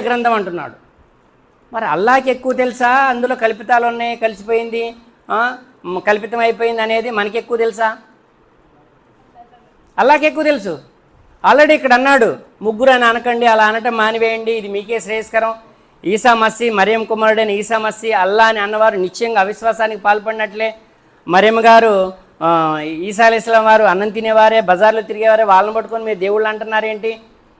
గ్రంథం అంటున్నాడు. మరి అల్లాకి ఎక్కువ తెలుసా? అందులో కల్పితాలు ఉన్నాయి కలిసిపోయింది ఆ, కల్పితం అయిపోయింది అనేది మనకి ఎక్కువ తెలుసా? అల్లాకి ఎక్కువ తెలుసు. ఆల్రెడీ ఇక్కడ అన్నాడు ముగ్గురు అని అనకండి అలా అనటం మానివేయండి ఇది మీకే శ్రేయస్కరం. ఈసా మస్సి మరియం కుమారుడైన ఈసా మస్సి అల్లా అని అన్నవారు నిశ్చయంగా అవిశ్వాసానికి పాల్పడినట్లే. మరియమ్మ గారు ఆ, ఈసా అలీస్లాం వారు అన్నం తినేవారే బజార్లో తిరిగేవారే వాళ్ళని పట్టుకొని మీరు దేవుళ్ళు అంటున్నారేంటి?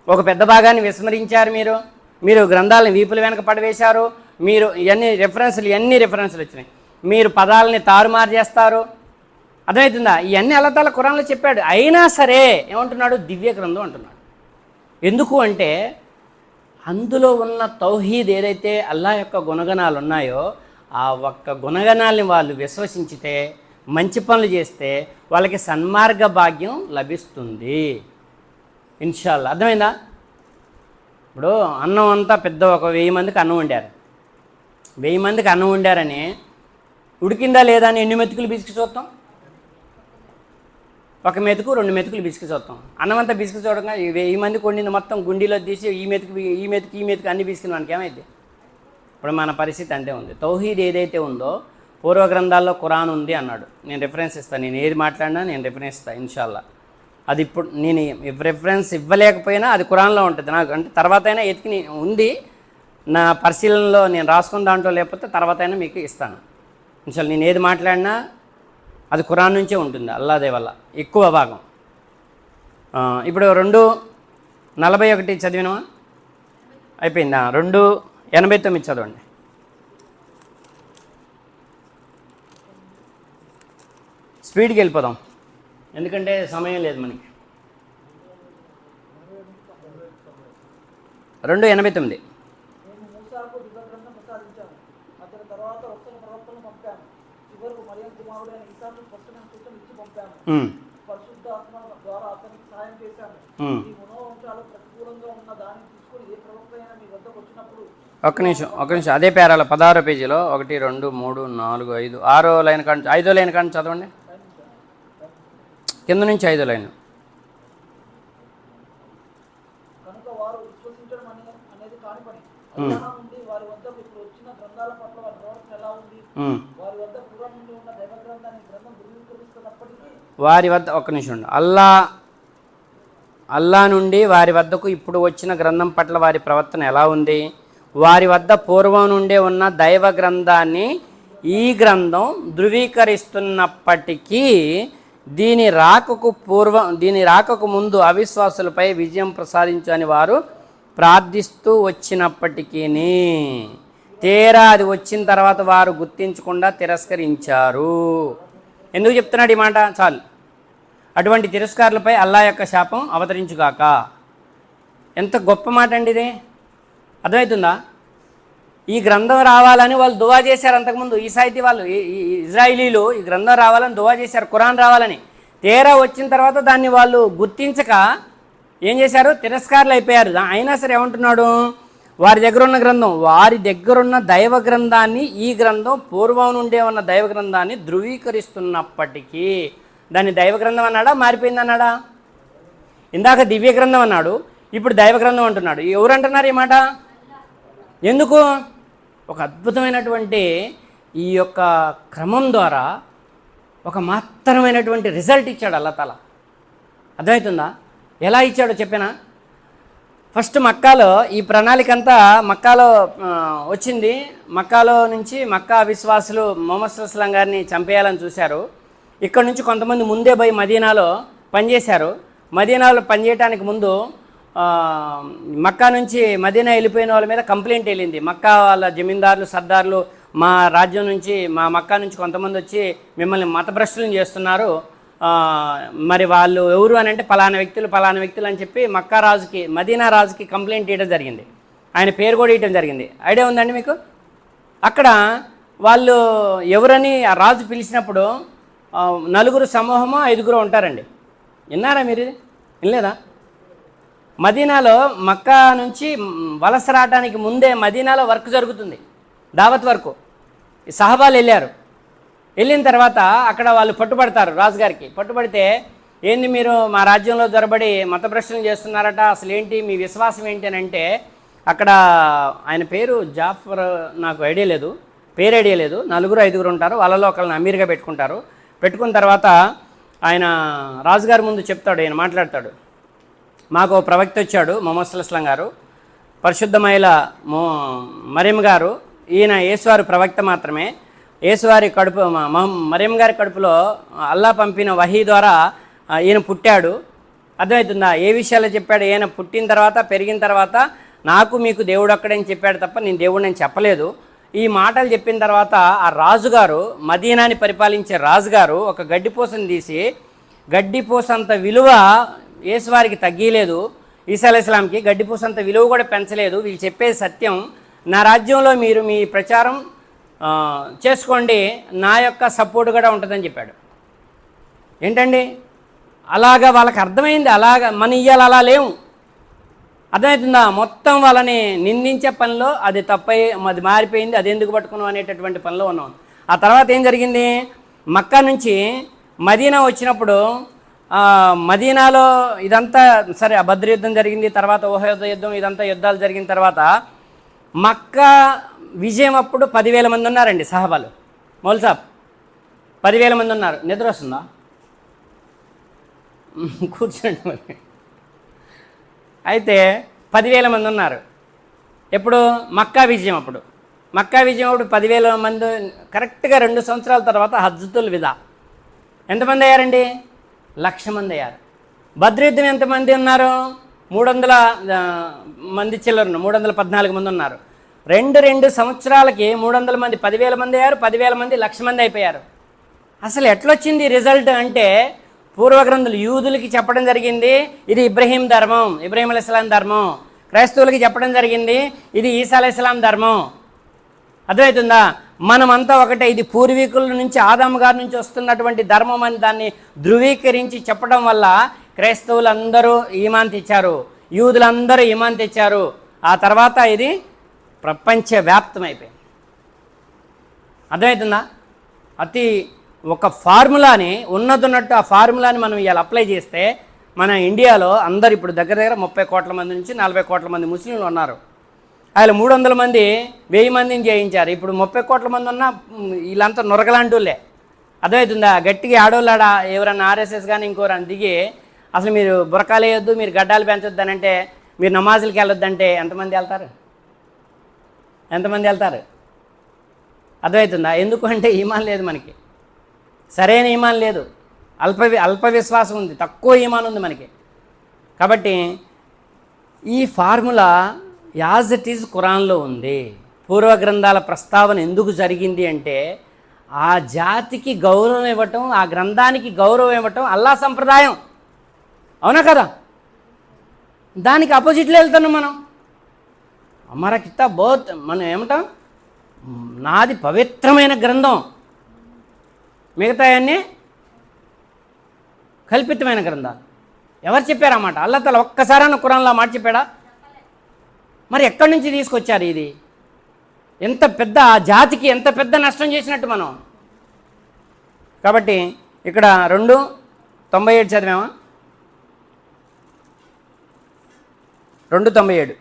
ఒక పెద్ద భాగాన్ని విస్మరించారు మీరు. మీరు గ్రంథాలను వీపుల వెనక పడవేశారు మీరు ఇవన్నీ రెఫరెన్స్లు ఇవన్నీ రెఫరెన్స్లు వచ్చినాయి. మీరు పదాలని తారుమారు చేస్తారు. అర్థమవుతుందా? ఇవన్నీ అల్లా తాలా ఖురాన్లో చెప్పాడు. అయినా సరే ఏమంటున్నాడు? దివ్య గ్రంథం అంటున్నాడు. ఎందుకు అంటే అందులో ఉన్న తౌహీద్ ఏదైతే అల్లా యొక్క గుణగణాలు ఉన్నాయో ఆ ఒక్క గుణగణాలని వాళ్ళు విశ్వసించితే మంచి పనులు చేస్తే వాళ్ళకి సన్మార్గ భాగ్యం లభిస్తుంది. ఇన్షాల్లా. అర్థమైందా? ఇప్పుడు అన్నం అంతా పెద్ద ఒక వెయ్యి మందికి అన్నం వండారు. వెయ్యి మందికి అన్నం వండారని ఉడికిందా లేదా అని ఎన్ని మెతుకులు బిసికి చూస్తాం ఒక మెతుకు రెండు మెతుకులు బిసికి చూస్తాం అన్నం అంతా బిసికి చూడగా వెయ్యి మంది కొండింది మొత్తం గుండీలో తీసి ఈ మెతుకు ఈ మెతుకు ఈ మెతుకు అన్ని బిసికిన మనకి ఏమైంది ఇప్పుడు మన పరిస్థితి అంతే ఉంది. తౌహీద్ ఏదైతే ఉందో పూర్వ గ్రంథాల్లో ఖురాన్ ఉంది అన్నాడు. నేను రిఫరెన్స్ ఇస్తాను నేను ఏది మాట్లాడినా నేను రిఫరెన్స్ ఇస్తాను ఇన్షాల్లా. అది ఇప్పుడు నేను రిఫరెన్స్ ఇవ్వలేకపోయినా అది కురాన్లో ఉంటుంది. నాకు అంటే తర్వాత అయినా ఎతికి ఉంది. నా పరిశీలనలో నేను రాసుకున్న దాంట్లో లేకపోతే తర్వాత అయినా మీకు ఇస్తాను. అసలు నేను ఏది మాట్లాడినా అది ఖురాన్ నుంచే ఉంటుంది అల్లాదే వల్ల. ఎక్కువ భాగం. ఇప్పుడు రెండు నలభై ఒకటి చదివినవా? అయిపోయిందా? రెండు ఎనభై తొమ్మిది చదవండి. స్పీడ్కి వెళ్ళిపోదాం. ఎందుకంటే సమయం లేదు మనకి. రెండు ఎనభై తొమ్మిది. ఒక్క నిమిషం ఒక్క నిమిషం. అదే పేరాల పదహారో పేజీలో ఒకటి రెండు మూడు నాలుగు ఐదు ఆరో లైన్ కాడి ఐదో లైన్ కాడి చదవండి. కింద నుంచి ఐదో లైన్. వారు వద్ద ఒక్క నిమిషం ఉండు. అల్లా అల్లా నుండి వారి వద్దకు ఇప్పుడు వచ్చిన గ్రంథం పట్ల వారి ప్రవర్తన ఎలా ఉంది? వారి వద్ద పూర్వం నుండే ఉన్న దైవ గ్రంథాన్ని ఈ గ్రంథం ధృవీకరిస్తున్నప్పటికీ దీని రాకకు పూర్వం దీని రాకకు ముందు అవిశ్వాసులపై విజయం ప్రసాదించని వారు ప్రార్థిస్తూ వచ్చినప్పటికీ తీరా అది వచ్చిన తర్వాత వారు గుర్తించకుండా తిరస్కరించారు. ఎందుకు చెప్తున్నాడు ఈ మాట? చాలు. అటువంటి తిరస్కారులపై అల్లా యొక్క శాపం అవతరించుగాక. ఎంత గొప్ప మాట అండి ఇది. అర్థమవుతుందా? ఈ గ్రంథం రావాలని వాళ్ళు దువా చేశారు అంతకుముందు. ఈ సాహితీ వాళ్ళు ఈ ఇజ్రాయిలీలు ఈ గ్రంథం రావాలని దువా చేశారు ఖురాన్ రావాలని. తేరా వచ్చిన తర్వాత దాన్ని వాళ్ళు గుర్తించక ఏం చేశారు? తిరస్కారులు అయిపోయారు. అయినా సరే ఏమంటున్నాడు? వారి దగ్గర ఉన్న గ్రంథం వారి దగ్గరున్న దైవ గ్రంథాన్ని ఈ గ్రంథం పూర్వం నుండే ఉన్న దైవ గ్రంథాన్ని ధృవీకరిస్తున్నప్పటికీ దాన్ని దైవ గ్రంథం అన్నాడా? మారిపోయింది అన్నాడా? ఇందాక దివ్య గ్రంథం అన్నాడు ఇప్పుడు దైవ గ్రంథం అంటున్నాడు. ఎవరు అంటున్నారు ఈ మాట? ఎందుకు? ఒక అద్భుతమైనటువంటి ఈ యొక్క క్రమం ద్వారా ఒక మాత్రమైనటువంటి రిజల్ట్ ఇచ్చాడు అల్లతల. అర్థమవుతుందా? ఎలా ఇచ్చాడో చెప్పినా? ఫస్ట్ మక్కాలో ఈ ప్రణాళిక అంతా మక్కాలో వచ్చింది. మక్కాలో నుంచి మక్కా విశ్వాసులు మొహమ్మద్ సుల్లాం గారిని చంపేయాలని చూశారు. ఇక్కడ నుంచి కొంతమంది ముందే పోయి మదీనాలో పనిచేశారు. మదీనాలో పనిచేయడానికి ముందు మక్కా నుంచి మదీనా వెళ్ళిపోయిన వాళ్ళ మీద కంప్లైంట్ వెళ్ళింది. మక్కా వాళ్ళ జమీందారులు సర్దార్లు మా రాజ్యం నుంచి మా మక్కా నుంచి కొంతమంది వచ్చి మిమ్మల్ని మతభ్రష్టులను చేస్తున్నారు. మరి వాళ్ళు ఎవరు అని అంటే పలానా వ్యక్తులు పలానా వ్యక్తులు అని చెప్పి మక్కా రాజుకి మదీనా రాజుకి కంప్లైంట్ ఇవ్వడం జరిగింది. ఆయన పేరు కూడా ఇవ్వడం జరిగింది. ఐడియా ఉందండి మీకు? అక్కడ వాళ్ళు ఎవరని ఆ రాజు పిలిచినప్పుడు నలుగురు సమూహమో ఐదుగురు ఉంటారండి. విన్నారా మీరు? వినలేదా? మదీనాలో మక్కా నుంచి వలస రావడానికి ముందే మదీనాలో వర్క్ జరుగుతుంది. దావత్ వర్క్. సహబాలు వెళ్ళారు. వెళ్ళిన తర్వాత అక్కడ వాళ్ళు పట్టుబడతారు రాజుగారికి. పట్టుబడితే ఏంది మీరు మా రాజ్యంలో జరబడి మత ప్రశ్నలు చేస్తున్నారట అసలు ఏంటి మీ విశ్వాసం ఏంటి అని అంటే అక్కడ ఆయన పేరు జాఫర్ నాకు ఐడియా లేదు పేరు ఐడియా లేదు. నలుగురు ఐదుగురు ఉంటారు వాళ్ళలో ఒకళ్ళని అమీర్గా పెట్టుకుంటారు. పెట్టుకున్న తర్వాత ఆయన రాజుగారి ముందు చెప్తాడు ఆయన మాట్లాడతాడు. మాకు ఓ ప్రవక్త వచ్చాడు మొహమ్మద్ అస్లం గారు. పరిశుద్ధమైన మో మరియం గారు. ఈయన యేసువారి ప్రవక్త మాత్రమే. యేసువారి కడుపు మ- గారి కడుపులో అల్లా పంపిన వహీ ద్వారా ఈయన పుట్టాడు. అర్థమవుతుందా? ఏ విషయాలు చెప్పాడు? ఈయన పుట్టిన తర్వాత పెరిగిన తర్వాత నాకు మీకు దేవుడు అక్కడని చెప్పాడు తప్ప నేను దేవుడు నేను చెప్పలేదు. ఈ మాటలు చెప్పిన తర్వాత ఆ రాజుగారు మదీనాని పరిపాలించే రాజుగారు ఒక గడ్డిపూసను తీసి గడ్డిపూస అంత విలువ యేసువారికి తగ్గలేదు. ఈసా ఇస్లాంకి గడ్డిపూసంత విలువ కూడా పెంచలేదు. వీళ్ళు చెప్పేది సత్యం. నా రాజ్యంలో మీరు మీ ప్రచారం చేసుకోండి. నా యొక్క సపోర్ట్ కూడా ఉంటుందని చెప్పాడు. ఏంటండి? అలాగా వాళ్ళకి అర్థమైంది. అలాగా మన ఇయ్యాలి అలా లేవు. అర్థమవుతుందా? మొత్తం వాళ్ళని నిందించే పనిలో అది తప్పై అది మారిపోయింది. అది ఎందుకు పట్టుకున్నాం అనేటటువంటి పనిలో ఉన్నాం. ఆ తర్వాత ఏం జరిగింది? మక్కా నుంచి మదీనా వచ్చినప్పుడు మదీనాలో ఇదంతా సరే ఆ బద్ర యుద్ధం జరిగింది తర్వాత ఓహయుద్ధ యుద్ధం ఇదంతా యుద్ధాలు జరిగిన తర్వాత మక్కా విజయం అప్పుడు పదివేల మంది ఉన్నారండి సహబాలు. మౌల్ సాబ్ పదివేల మంది ఉన్నారు. నిద్ర వస్తుందా? కూర్చోండి మరి. అయితే పదివేల మంది ఉన్నారు. ఎప్పుడు? మక్కా విజయం అప్పుడు. మక్కా విజయం అప్పుడు పదివేల మంది కరెక్ట్గా రెండు సంవత్సరాల తర్వాత హజ్జతుల్ విదా. ఎంతమంది అయ్యారండి? లక్ష మంది అయ్యారు. భద్రయుద్ధం ఎంతమంది ఉన్నారు? మూడు వందల మంది చిల్లరను మూడు వందల పద్నాలుగు మంది ఉన్నారు. రెండు రెండు సంవత్సరాలకి మూడు వందల మంది పదివేల మంది అయ్యారు. పదివేల మంది లక్ష మంది అయిపోయారు. అసలు ఎట్లొచ్చింది రిజల్ట్ అంటే పూర్వగ్రంథులు యూదులకి చెప్పడం జరిగింది ఇది ఇబ్రహీం ధర్మం ఇబ్రహీం అలైస్లాం ధర్మం. క్రైస్తవులకి చెప్పడం జరిగింది ఇది ఈసా అలైస్లాం ధర్మం. అర్థమవుతుందా మనమంతా ఒకటే. ఇది పూర్వీకుల నుంచి ఆదాము గారి నుంచి వస్తున్నటువంటి ధర్మం అని దాన్ని ధృవీకరించి చెప్పడం వల్ల క్రైస్తవులందరూ ఈమాన్ తెచ్చారు. యూదులందరూ ఈమాన్ తెచ్చారు. ఆ తర్వాత ఇది ప్రపంచవ్యాప్తమైపోయింది. అర్థమవుతుందా? అతి ఒక ఫార్ములాని ఉన్నదున్నట్టు ఆ ఫార్ములాని మనం ఇవాళ అప్లై చేస్తే మన ఇండియాలో అందరు ఇప్పుడు దగ్గర దగ్గర ముప్పై కోట్ల మంది నుంచి నలభై కోట్ల మంది ముస్లింలు ఉన్నారు. ఆయన మూడు వందల మంది వెయ్యి మందిని జయించారు. ఇప్పుడు ముప్పై కోట్ల మంది ఉన్నా వీళ్ళంతా నొరగలాంటోళ్ళే. అర్థమవుతుందా గట్టిగా ఆడోళ్ళాడా? ఎవరన్నా ఆర్ఎస్ఎస్ కానీ ఇంకోరని దిగి అసలు మీరు బురకాలు వేయొద్దు మీరు గడ్డాలు పెంచొద్దు అని అంటే మీరు నమాజులకి వెళ్ళొద్దంటే ఎంతమంది వెళ్తారు? ఎంతమంది వెళ్తారు? అర్థమవుతుందా ఎందుకు అంటే ఈమాన్ లేదు మనకి. సరైన ఈమాన్ లేదు. అల్ప అల్ప విశ్వాసం ఉంది. తక్కువ ఈమాన్ ఉంది మనకి. కాబట్టి ఈ ఫార్ములా యాజ్ ఇట్ ఈజ్ ఖురాన్లో ఉంది. పూర్వ గ్రంథాల ప్రస్తావన ఎందుకు జరిగింది అంటే ఆ జాతికి గౌరవం ఇవ్వటం ఆ గ్రంథానికి గౌరవం ఇవ్వటం అల్లా సంప్రదాయం. అవునా కదా? దానికి అపోజిట్లో వెళ్తున్నాం మనం. అమర కితా బోత్ మనం ఏమంటాం? నాది పవిత్రమైన గ్రంథం. మిగతా అన్నీ కల్పితమైన గ్రంథాలు. ఎవరు చెప్పారన్నమాట అల్లా తల ఒక్కసారైనా కురాన్లో మాట చెప్పాడా? మరి ఎక్కడి నుంచి తీసుకొచ్చారు ఇది? ఎంత పెద్ద ఆ జాతికి ఎంత పెద్ద నష్టం చేసినట్టు మనం? కాబట్టి ఇక్కడ రెండు తొంభై ఏడు చదివామా? రెండు తొంభై ఏడు.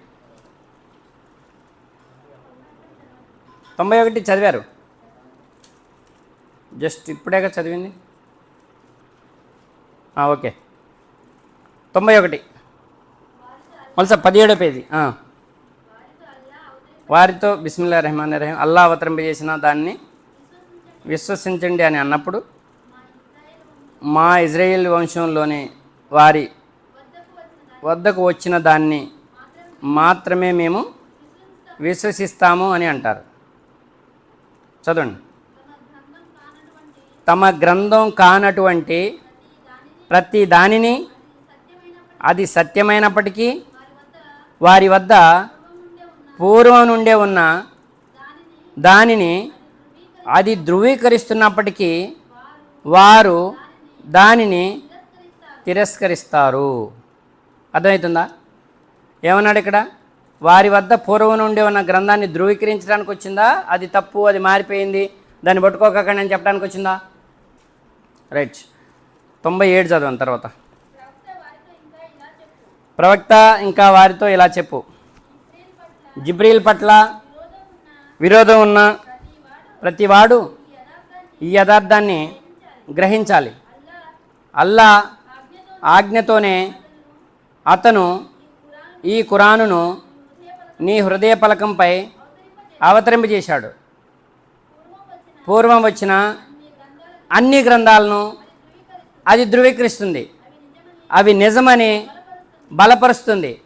తొంభై ఒకటి చదివారు? జస్ట్ ఇప్పుడేగా చదివింది? ఓకే. తొంభై ఒకటి. మళ్ళీ సార్ పదిహేడో పేజీ. వారితో బిస్మిల్లా రెహమాన్ రహీం అల్లా అవతరింపజేసిన దాన్ని విశ్వసించండి అని అన్నప్పుడు మా ఇజ్రాయేల్ వంశంలోని వారి వద్దకు వచ్చిన దాన్ని మాత్రమే మేము విశ్వసిస్తాము అని అంటారు. చదవండి. తమ గ్రంథం కానటువంటి ప్రతి దానిని అది సత్యమైనప్పటికీ వారి వద్ద పూర్వం నుండే ఉన్న దానిని అది ధృవీకరిస్తున్నప్పటికీ వారు దానిని తిరస్కరిస్తారు. అర్థమవుతుందా? ఏమన్నాడు ఇక్కడ? వారి వద్ద పూర్వం నుండి ఉన్న గ్రంథాన్ని ధృవీకరించడానికి వచ్చిందా? అది తప్పు అది మారిపోయింది. దాన్ని పట్టుకోకండి అని చెప్పడానికి వచ్చిందా? రైట్ తొంభై ఏడు చదవను తర్వాత. ప్రవక్త ఇంకా వారితో ఇలా చెప్పు. జిబ్రీల్ పట్ల విరోధం ఉన్న ప్రతివాడు ఈ యథార్థాన్ని గ్రహించాలి. అల్లా ఆజ్ఞతోనే అతను ఈ ఖురానును నీ హృదయ పలకంపై అవతరింపజేశాడు. పూర్వం వచ్చిన అన్ని గ్రంథాలను అది ధృవీకరిస్తుంది. అవి నిజమని బలపరుస్తుంది.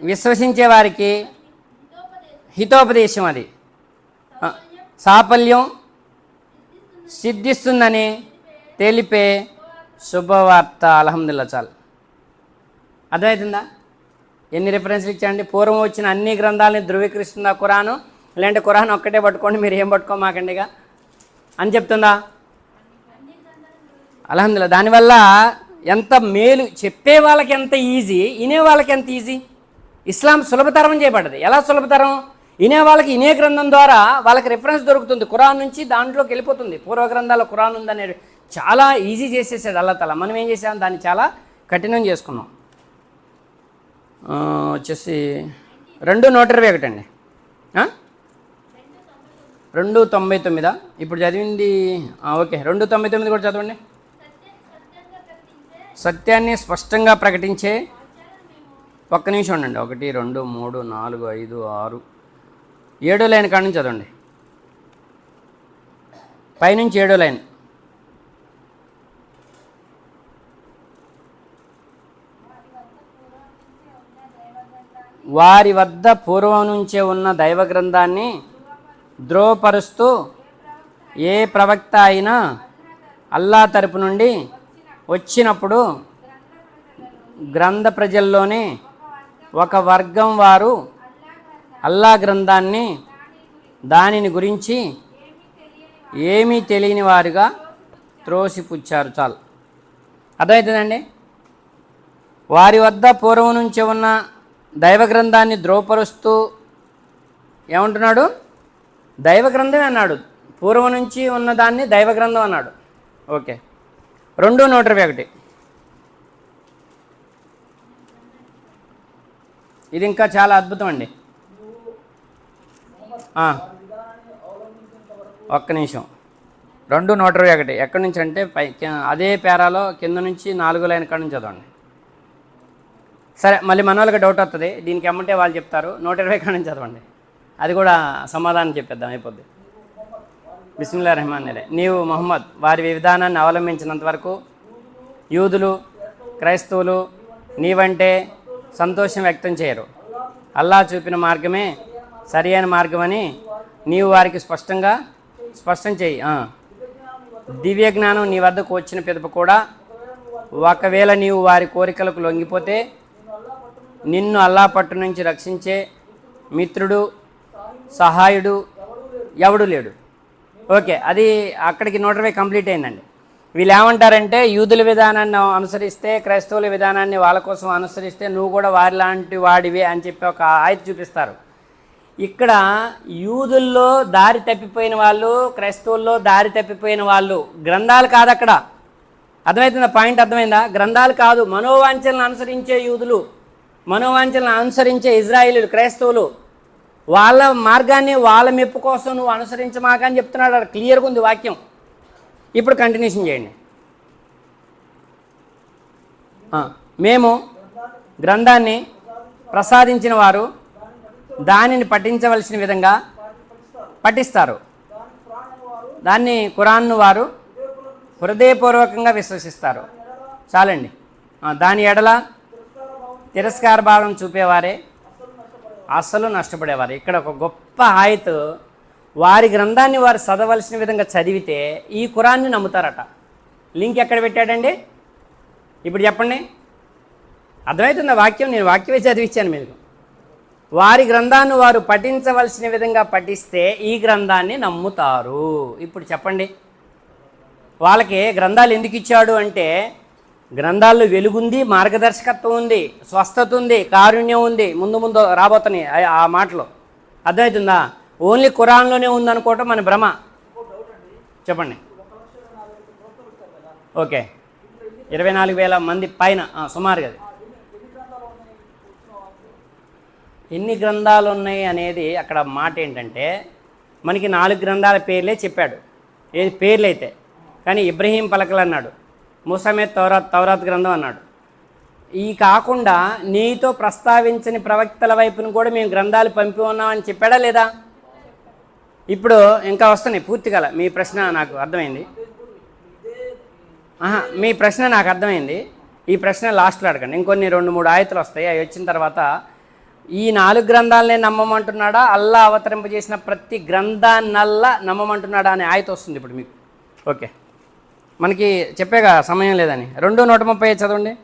విశ్వసించే వారికి హితోపదేశం అది. సాఫల్యం సిద్ధిస్తుందని తెలిపే శుభవార్త అలహమ్దుల్లా చాలు. అర్థమవుతుందా? ఎన్ని రిఫరెన్స్లు ఇచ్చాండి పూర్వం వచ్చిన అన్ని గ్రంథాలని ధృవీకరిస్తుందా కురాను లేదంటే ఖురాన్ ఒక్కటే పట్టుకోండి మీరు ఏం పట్టుకోమాకండిగా అని చెప్తుందా? అల్హమ్దుల్లా దానివల్ల ఎంత మేలు చెప్పే వాళ్ళకి ఎంత ఈజీ వినే వాళ్ళకి ఎంత ఈజీ ఇస్లాం సులభతరం చేయబడ్డది. ఎలా సులభతరం? ఇనే వాళ్ళకి ఇనే గ్రంథం ద్వారా వాళ్ళకి రిఫరెన్స్ దొరుకుతుంది. ఖురాన్ నుంచి దాంట్లోకి వెళ్ళిపోతుంది. పూర్వ గ్రంథాల ఖురాన్ ఉందనే చాలా ఈజీ చేసేసాడు అల్లా తల. మనం ఏం చేసాం? దాన్ని చాలా కఠినం చేసుకున్నాం. వచ్చేసి రెండు నూట ఇరవై ఒకటి అండి రెండు తొంభై తొమ్మిదా? ఇప్పుడు చదివింది ఓకే. రెండు తొంభై తొమ్మిది కూడా చదవండి. సత్యాన్ని స్పష్టంగా ప్రకటించే ఒక్క నిమిషం ఉండండి. ఒకటి రెండు మూడు నాలుగు ఐదు ఆరు. ఏడో లైన్ కాడ నుంచి చదవండి. పైనుంచి ఏడో లైన్. వారి వద్ద పూర్వం నుంచే ఉన్న దైవ గ్రంథాన్ని ద్రోవపరుస్తూ ఏ ప్రవక్త అయినా అల్లా తరపు నుండి వచ్చినప్పుడు గ్రంథ ప్రజల్లోనే ఒక వర్గం వారు అల్లా గ్రంథాన్ని దానిని గురించి ఏమీ తెలియని వారుగా త్రోసిపుచ్చారు. చాలు. అర్థమవుతుందండి? వారి వద్ద పూర్వం నుంచి ఉన్న దైవ గ్రంథాన్ని ద్రోపరుస్తూ ఏమంటున్నాడు? దైవ గ్రంథమే అన్నాడు. పూర్వం నుంచి ఉన్న దాన్ని దైవ గ్రంథం అన్నాడు. ఓకే. రెండు నూట ఇరవై ఒకటి. ఇది ఇంకా చాలా అద్భుతం అండి. ఒక్క నిమిషం. రెండు నూట ఇరవై ఒకటి. ఎక్కడి నుంచి అంటే పై అదే పేరాలో కింద నుంచి నాలుగు లైన్ కాడ నుంచి చదవండి. సరే మళ్ళీ మన వాళ్ళకి డౌట్ వస్తుంది దీనికి ఎమ్మంటే వాళ్ళు చెప్తారు. నూట ఇరవై కాడ నుంచి చదవండి. అది కూడా సమాధానం చెప్పేద్దాం అయిపోద్ది. బిస్మిల్లా రెహమాన్ నిలే నీవు మొహమ్మద్ వారి విధానాన్ని అవలంబించినంత వరకు యూదులు క్రైస్తవులు నీవంటే సంతోషం వ్యక్తం చేయరు. అల్లా చూపిన మార్గమే సరి అయిన మార్గమని నీవు వారికి స్పష్టంగా స్పష్టం చేయి. దివ్య జ్ఞానం నీ వద్దకు వచ్చిన పిదప కూడా ఒకవేళ నీవు వారి కోరికలకు లొంగిపోతే నిన్ను అల్లా పట్టు నుంచి రక్షించే మిత్రుడు సహాయుడు ఎవడు లేడు. ఓకే అది అక్కడికి నూట ఇరవై కంప్లీట్ అయిందండి. వీళ్ళు ఏమంటారంటే యూదుల విధానాన్ని అనుసరిస్తే క్రైస్తవుల విధానాన్ని వాళ్ళ కోసం అనుసరిస్తే నువ్వు కూడా వారిలాంటి వాడివి అని చెప్పి ఒక ఆయత చూపిస్తారు. ఇక్కడ యూదుల్లో దారి తప్పిపోయిన వాళ్ళు క్రైస్తవుల్లో దారి తప్పిపోయిన వాళ్ళు గ్రంథాలు కాదు అక్కడ. అర్థమవుతుందా పాయింట్ అర్థమైందా? గ్రంథాలు కాదు. మనోవాంఛలను అనుసరించే యూదులు మనోవాంఛలను అనుసరించే ఇజ్రాయిలీలు క్రైస్తవులు వాళ్ళ మార్గాన్ని వాళ్ళ మెప్పు కోసం నువ్వు అనుసరించమాక అని చెప్తున్నాడు. అక్కడ క్లియర్గా ఉంది వాక్యం. ఇప్పుడు కంటిన్యూషన్ చేయండి. మేము గ్రంథాన్ని ప్రసాదించిన వారు దానిని పఠించవలసిన విధంగా పఠిస్తారు. దాన్ని ఖురాన్ను వారు హృదయపూర్వకంగా విశ్వసిస్తారు. చాలండి. దాని ఎడల తిరస్కార భావం చూపేవారే అస్సలు నష్టపడేవారు. ఇక్కడ ఒక గొప్ప హాయిత్ వారి గ్రంథాన్ని వారు చదవలసిన విధంగా చదివితే ఈ ఖురాన్ని నమ్ముతారట. లింక్ ఎక్కడ పెట్టాడండి? ఇప్పుడు చెప్పండి. అర్థమవుతుంది వాక్యం? నేను వాక్యమే చదివించాను మీకు. వారి గ్రంథాన్ని వారు పఠించవలసిన విధంగా పఠిస్తే ఈ గ్రంథాన్ని నమ్ముతారు. ఇప్పుడు చెప్పండి. వాళ్ళకి గ్రంథాలు ఎందుకు ఇచ్చాడు అంటే గ్రంథాల్లో వెలుగుంది మార్గదర్శకత్వం ఉంది స్వస్థత ఉంది కారుణ్యం ఉంది ముందు ముందు రాబోతున్నాయి ఆ మాటలు. అర్థమవుతుందా? ఓన్లీ ఖురాన్లోనే ఉందనుకోవటం మన భ్రమ. చెప్పండి. ఓకే. ఇరవై నాలుగు వేల మంది పైన సుమారుగా అది. ఎన్ని గ్రంథాలు ఉన్నాయి అనేది అక్కడ మాట ఏంటంటే మనకి నాలుగు గ్రంథాల పేర్లే చెప్పాడు. ఏది పేర్లు అయితే కానీ ఇబ్రహీం పలకలు అన్నాడు. ముసమే తౌరాత్ తౌరాత్ గ్రంథం అన్నాడు. ఈ కాకుండా నీతో ప్రస్తావించని ప్రవక్తల వైపును కూడా మేము గ్రంథాలు పంపి ఉన్నామని చెప్పాడా లేదా? ఇప్పుడు ఇంకా వస్తున్నాయి పూర్తిగా మీ ప్రశ్న నాకు అర్థమైంది. ఆహా, మీ ప్రశ్న నాకు అర్థమైంది. ఈ ప్రశ్న లాస్ట్లో అడగండి. ఇంకొన్ని రెండు మూడు ఆయతలు వస్తాయి. అవి వచ్చిన తర్వాత ఈ నాలుగు గ్రంథాలనే నమ్మమంటున్నాడా? అల్లా అవతరింపజేసిన ప్రతి గ్రంథాన్నల్లా నమ్మమంటున్నాడా అనే ఆయత వస్తుంది ఇప్పుడు మీకు. ఓకే. మనకి చెప్పేగా సమయం లేదని. రెండు నూట ముప్పై చదవండి.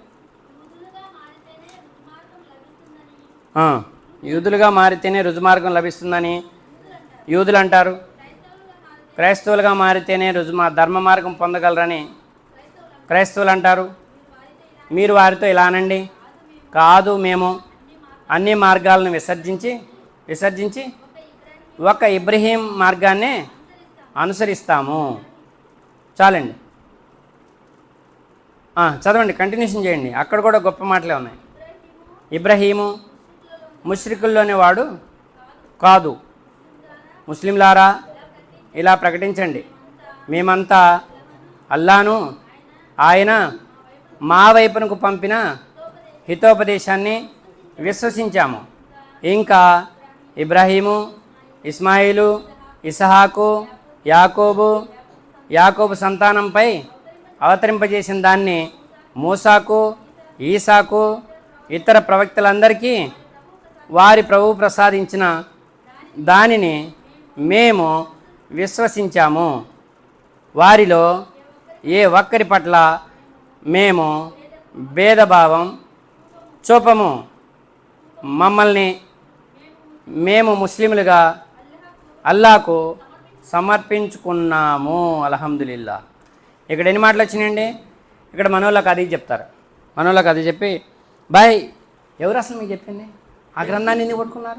యూదులుగా మారితేనే రుజుమార్గం లభిస్తుందని. యూదులు అంటారు. క్రైస్తవులుగా మారితేనే రుజు మా ధర్మ మార్గం పొందగలరని క్రైస్తవులు అంటారు. మీరు వారితో ఇలా అనండి. కాదు మేము అన్ని మార్గాలను విసర్జించి విసర్జించి ఒక ఇబ్రహీం మార్గాన్నే అనుసరిస్తాము. చాలండి. చదవండి కంటిన్యూషన్ చేయండి. అక్కడ కూడా గొప్ప మాటలే ఉన్నాయి. ఇబ్రహీము ముష్రికుల్లోనే వాడు కాదు. ముస్లింలారా ఇలా ప్రకటించండి. మేమంతా అల్లాను ఆయన మా వైపునకు పంపిన హితోపదేశాన్ని విశ్వసించాము. ఇంకా ఇబ్రాహీము ఇస్మాయిలు ఇసహాకు యాకోబు యాకోబు సంతానంపై అవతరింపజేసిన దాన్ని మూసాకు ఈసాకు ఇతర ప్రవక్తలందరికీ వారి ప్రభువు ప్రసాదించిన దానిని మేము విశ్వసించాము. వారిలో ఏ ఒక్కరి పట్ల మేము భేదభావం చూపము. మమ్మల్ని మేము ముస్లింలుగా అల్లాకు సమర్పించుకున్నాము. అల్హమ్దులిల్లా. ఇక్కడ ఎన్ని మాటలు వచ్చినాయండి? ఇక్కడ మనోళ్ళకి అది చెప్తారు. మనోళ్ళకి అది చెప్పి బాయ్ ఎవరు అసలు మీకు చెప్పింది? ఆ గ్రంథాన్ని ఎందుకు పట్టుకున్నారు?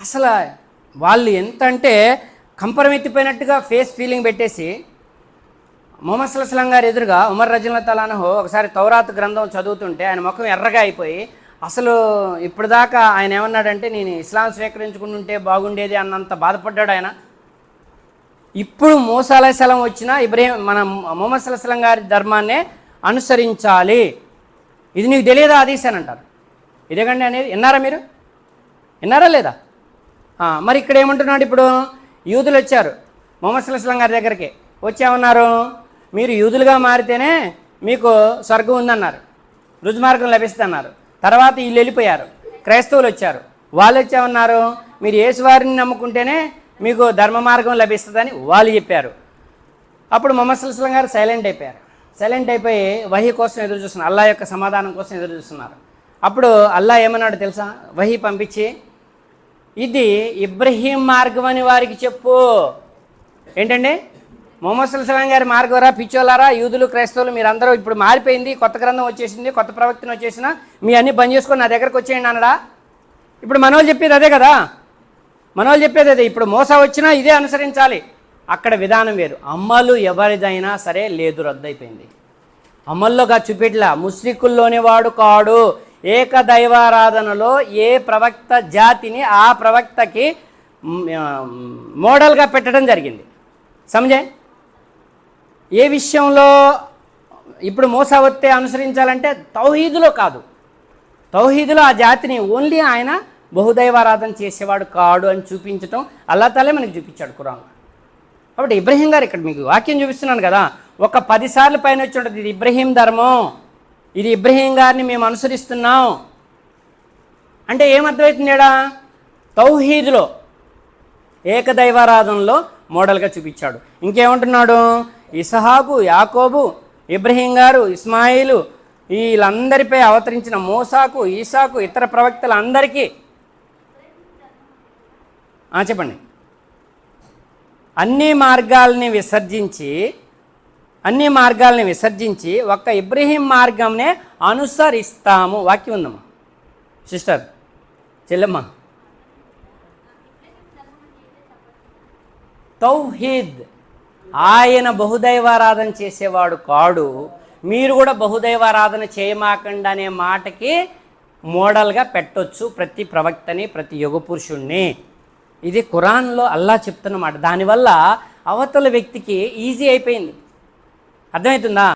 అసలు వాళ్ళు ఎంత అంటే కంపరం ఎత్తిపోయినట్టుగా ఫేస్ ఫీలింగ్ పెట్టేసి మొహమ్మద్ సుల్లాం గారు ఎదురుగా ఉమర్ రజుల్లా తలానహు ఒకసారి తౌరాత్ గ్రంథం చదువుతుంటే ఆయన ముఖం ఎర్రగా అయిపోయి అసలు ఇప్పటిదాకా ఆయన ఏమన్నాడంటే నేను ఇస్లాం స్వీకరించుకుంటుంటే బాగుండేది అన్నంత బాధపడ్డాడు ఆయన. ఇప్పుడు మూసా అలైహిస్సలాం వచ్చినా ఇబ్రహీం మన మొహమ్మద్ సుల్లాం గారి ధర్మాన్నే అనుసరించాలి. ఇది నీకు తెలియదా అదీసానంటారు అని ఇదేగండి అనేది విన్నారా మీరు? విన్నారా లేదా? మరి ఇక్కడ ఏమంటున్నాడు ఇప్పుడు? యూదులు వచ్చారు. మొహమ్మద్ సుల్లాం గారి దగ్గరికి. వచ్చామన్నారు? మీరు యూదులుగా మారితేనే మీకు స్వర్గం ఉందన్నారు. రుజుమార్గం లభిస్తున్నారు తర్వాత వీళ్ళు వెళ్ళిపోయారు. క్రైస్తవులు వచ్చారు. వాళ్ళు వచ్చామన్నారు? మీరు యేసువారిని నమ్ముకుంటేనే మీకు ధర్మ మార్గం లభిస్తుందని వాళ్ళు చెప్పారు. అప్పుడు మొహమ్మద్ సుల్లాం గారు సైలెంట్ అయిపోయారు. సైలెంట్ అయిపోయి వహి కోసం ఎదురు చూస్తున్నారు. అల్లా యొక్క సమాధానం కోసం ఎదురు చూస్తున్నారు. అప్పుడు అల్లా ఏమన్నాడు తెలుసా? వహి పంపించి ఇది ఇబ్రహీం మార్గం అని వారికి చెప్పు. ఏంటండి? మొహమ్మద్ సుల్సలాం గారి మార్గవరా? పిచ్చోలారా యూదులు క్రైస్తవులు మీరందరూ ఇప్పుడు మారిపోయింది. కొత్త గ్రంథం వచ్చేసింది కొత్త ప్రవక్తన వచ్చేసిన. మీ అన్ని బంద్ చేసుకొని నా దగ్గరకు వచ్చేయండి అన్నడా? ఇప్పుడు మనోళ్ళు చెప్పేది అదే కదా? మనోళ్ళు చెప్పేది అదే. ఇప్పుడు మోస వచ్చినా ఇదే అనుసరించాలి. అక్కడ విధానం వేరు. అమ్మలు ఎవరిదైనా సరే లేదు రద్దయిపోయింది. అమల్లోగా చూపెట్లా. ముస్లికుల్లోని వాడు కాడు. ఏకదైవారాధనలో ఏ ప్రవక్త జాతిని ఆ ప్రవక్తకి మోడల్గా పెట్టడం జరిగింది. సమజే? ఏ విషయంలో ఇప్పుడు మోసవత్తే అనుసరించాలంటే తౌహీదులో కాదు. తౌహీదులో ఆ జాతిని ఓన్లీ ఆయన బహుదైవారాధన చేసేవాడు కాడు అని చూపించటం అల్లా తాలే మనకి చూపించాడు కురాన్ కాబట్టి ఇబ్రహీం గారు ఇక్కడ మీకు వాక్యం చూపిస్తున్నాను కదా. ఒక పదిసార్లు పైన వచ్చి ఉంటుంది ఇది ఇబ్రహీం ధర్మం. ఇది ఇబ్రహీం గారిని మేము అనుసరిస్తున్నాం. అంటే ఏమర్థమవుతుందేడా తౌహీద్లో ఏకదైవారాధనలో మోడల్గా చూపించాడు. ఇంకేమంటున్నాడు? ఇసహాకు యాకోబు ఇబ్రహీం గారు ఇస్మాయిలు వీళ్ళందరిపై అవతరించిన మోసాకు ఈసాకు ఇతర ప్రవక్తల అందరికీ చెప్పండి. అన్ని మార్గాల్ని విసర్జించి అన్ని మార్గాలను విసర్జించి ఒక్క ఇబ్రహీం మార్గంనే అనుసరిస్తాము. వాక్యం ఉందమ్మా. సిస్టర్ చెల్లెమ్మ. తౌహీద్ ఆయన బహుదైవారాధన చేసేవాడు కాడు. మీరు కూడా బహుదైవారాధన చేయమాకండి అనే మాటకి మోడల్గా పెట్టొచ్చు ప్రతి ప్రవక్తని ప్రతి యుగ పురుషుణ్ణి. ఇది ఖురాన్లో అల్లా చెప్తున్నమాట. దానివల్ల అవతల వ్యక్తికి ఈజీ అయిపోయింది. అర్థమవుతుందా